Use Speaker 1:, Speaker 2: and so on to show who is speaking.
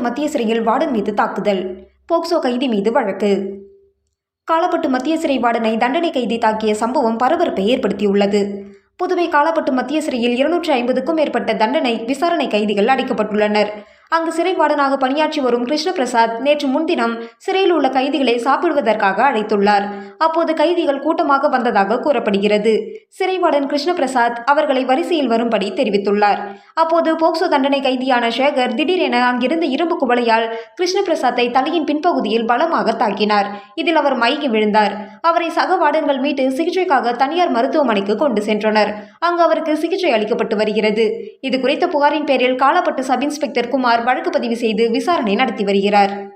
Speaker 1: மத்திய சிறையில் வார்டன் மீது தாக்குதல். போக்சோ கைதி மீது வழக்கு. காலப்பட்டு மத்திய சிறை வார்டனை தண்டனை கைதி தாக்கிய சம்பவம் பரபரப்பை ஏற்படுத்தியுள்ளது. புதுவை காலப்பட்டு மத்திய சிறையில் இருநூற்றி ஐம்பதுக்கும் மேற்பட்ட தண்டனை விசாரணை கைதிகள் அடைக்கப்பட்டுள்ளனர். அங்கு சிறைவாடனாக பணியாற்றி வரும் கிருஷ்ணபிரசாத் நேற்று முன்தினம் சிறையில் உள்ள கைதிகளை சாப்பிடுவதற்காக அழைத்துள்ளார். அப்போது கைதிகள் கூட்டமாக வந்ததாக கூறப்படுகிறது. சிறைவாடன் கிருஷ்ணபிரசாத் அவர்களை வரிசையில் வரும்படி தெரிவித்துள்ளார். அப்போது போக்சோ தண்டனை கைதியான சேகர் திடீரென அங்கிருந்த இரும்பு குவளையால் கிருஷ்ணபிரசாத்தை தலையின் பின்பகுதியில் பலமாக தாக்கினார். இதில் அவர் மயங்கி விழுந்தார். அவரை சக வார்டன்கள் மீட்டு சிகிச்சைக்காக தனியார் மருத்துவமனைக்கு கொண்டு சென்றனர். அங்கு அவருக்கு சிகிச்சை அளிக்கப்பட்டு வருகிறது. இது குறித்த புகாரின் பேரில் காலப்பட்டு சப் இன்ஸ்பெக்டர் குமார் வழக்கு பதிவு செய்து விசாரணை நடத்தி வருகிறார்.